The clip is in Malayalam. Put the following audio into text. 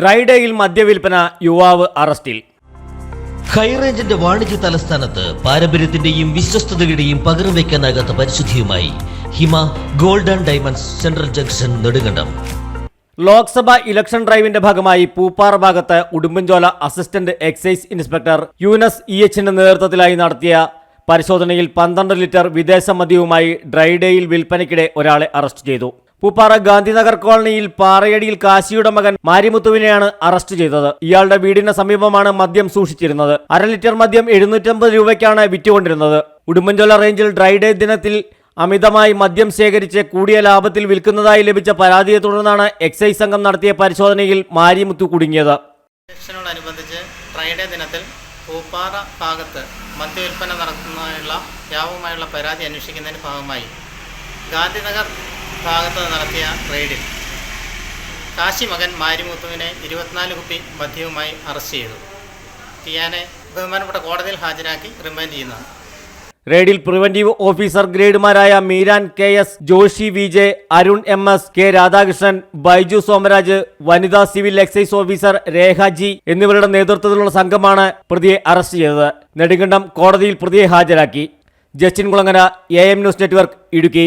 ഡ്രൈഡേയിൽ മദ്യവിൽപ്പന യുവാവ് അറസ്റ്റിൽ. ഹൈറേഞ്ചിന്റെ വാണിജ്യ തലസ്ഥാനത്ത് പാരമ്പര്യത്തിന്റെയും വിശ്വസ്തതയുടെയും പകരം വയ്ക്കാനാകാത്ത പരിശുദ്ധിയുമായി Hima golden and diamonds central junction Nedumkandam. Lok Sabha election ഡ്രൈവിന്റെ ഭാഗമായി പൂപ്പാറ ഭാഗത്ത് Udumbanchola assistant excise inspector Yoonus E എച്ചിന്റെ നേതൃത്വത്തിലായി നടത്തിയ പരിശോധനയിൽ പന്ത്രണ്ട് ലിറ്റർ വിദേശ മദ്യവുമായി ഡ്രൈഡേയിൽ വിൽപ്പനയ്ക്കിടെ ഒരാളെ അറസ്റ്റ് ചെയ്തു. പൂപ്പാറ ഗാന്ധിനഗർ കോളനിയിൽ പാറയടിയിൽ കാശിയുടെ മകൻ മാരിമുത്തുവിനെയാണ് അറസ്റ്റ് ചെയ്തത്. ഇയാളുടെ വീടിന് സമീപമാണ് മദ്യം സൂക്ഷിച്ചിരുന്നത്. അര ലിറ്റർ മദ്യം എഴുന്നൂറ്റമ്പത് രൂപയ്ക്കാണ് വിറ്റുകൊണ്ടിരുന്നത്. ഉടുമ്പൻചോല റേഞ്ചിൽ ഡ്രൈഡേ ദിനത്തിൽ അമിതമായി മദ്യം ശേഖരിച്ച് കൂടിയ ലാഭത്തിൽ വിൽക്കുന്നതായി ലഭിച്ച പരാതിയെ തുടർന്നാണ് എക്സൈസ് സംഘം നടത്തിയ പരിശോധനയിൽ മാരിമുത്തു കുടുങ്ങിയത്. ഇലക്ഷനോടനുബന്ധിച്ച് ഡ്രൈഡേ ദിനത്തിൽ പൂപ്പാറ ഭാഗത്ത് മദ്യവിൽപ്പന നടത്തുന്നതിനുള്ള വ്യാപകമായുള്ള പരാതി അന്വേഷിക്കുന്നതിന് ഭാഗമായി ഗാന്ധിനഗർ ഭാഗത്ത് നടത്തിയ റെയ്ഡിൽ കാശി മകൻ മാരിമുത്തുവിനെ ഇരുപത്തിനാല് കുപ്പി മദ്യവുമായി അറസ്റ്റ് ചെയ്തു. ടിയാനെ ബഹുമാനപ്പെട്ട കോടതിയിൽ ഹാജരാക്കി റിമാൻഡ് ചെയ്യുന്നതാണ്. റെയ്ഡിൽ preventive officer ഗ്രേഡുമാരായ Meeran K S Joshi V J Arun M S K Radhakrishnan Baiju Somaraj വനിതാ civil excise officer Rekha G എന്നിവരുടെ നേതൃത്വത്തിലുള്ള സംഘമാണ് പ്രതിയെ അറസ്റ്റ് ചെയ്തത്. നെടുങ്കണ്ടം കോടതിയിൽ പ്രതിയെ ഹാജരാക്കി. Justin Kulangara A M news network Idukki.